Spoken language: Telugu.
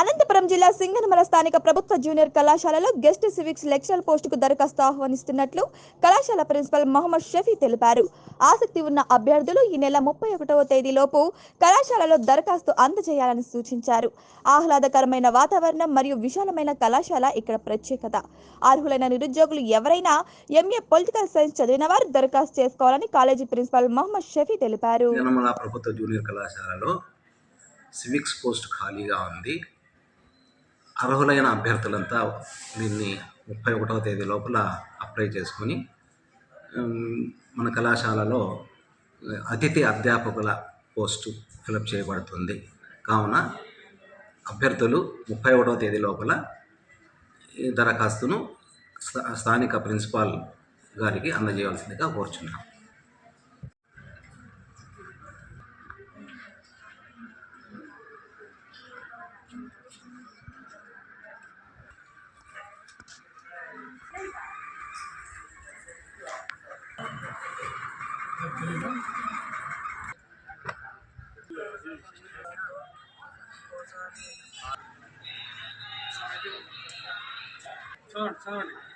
అనంతపురం జిల్లా సింగనమల స్థానిక ప్రభుత్వ జూనియర్ కళాశాలలో గెస్ట్ సివిక్స్ లెక్చరర్ పోస్టుకు దరఖాస్తు ఆహ్వానిస్తున్నట్లు కళాశాల ప్రిన్సిపల్ మొహమ్మద్ షఫీ తెలిపారు. ఆసక్తి ఉన్న అభ్యర్థులు ఈ నెల ముప్పై ఒకటవ తేదీలోపు కళాశాలలో దరఖాస్తు అందజేయాలని సూచించారు. ఆహ్లాదకరమైన వాతావరణం మరియు విశాలమైన కళాశాల ఇక్కడ ప్రత్యేకత. అర్హులైన నిరుద్యోగులు ఎవరైనా ఎంఏ పొలిటికల్ సైన్స్ చదివిన వారు దరఖాస్తు చేసుకోవాలని కాలేజీ ప్రిన్సిపల్ మొహమ్మద్ షఫీ తెలిపారు. ప్రభుత్వ జూనియర్ కళాశాలలో సివిక్స్ పోస్ట్ ఖాళీగా ఉంది. అర్హులైన అభ్యర్థులంతా దీన్ని ముప్పై ఒకటవ తేదీ లోపల అప్లై చేసుకొని మన కళాశాలలో అతిథి అధ్యాపకుల పోస్టు ఫిలప్ చేయబడుతుంది. కావున అభ్యర్థులు ముప్పై ఒకటవ తేదీ లోపల ఈ దరఖాస్తును స్థా- స్థానిక ప్రిన్సిపాల్ గారికి అందజేయవలసిందిగా కోరుచున్నాం Sorry, sorry.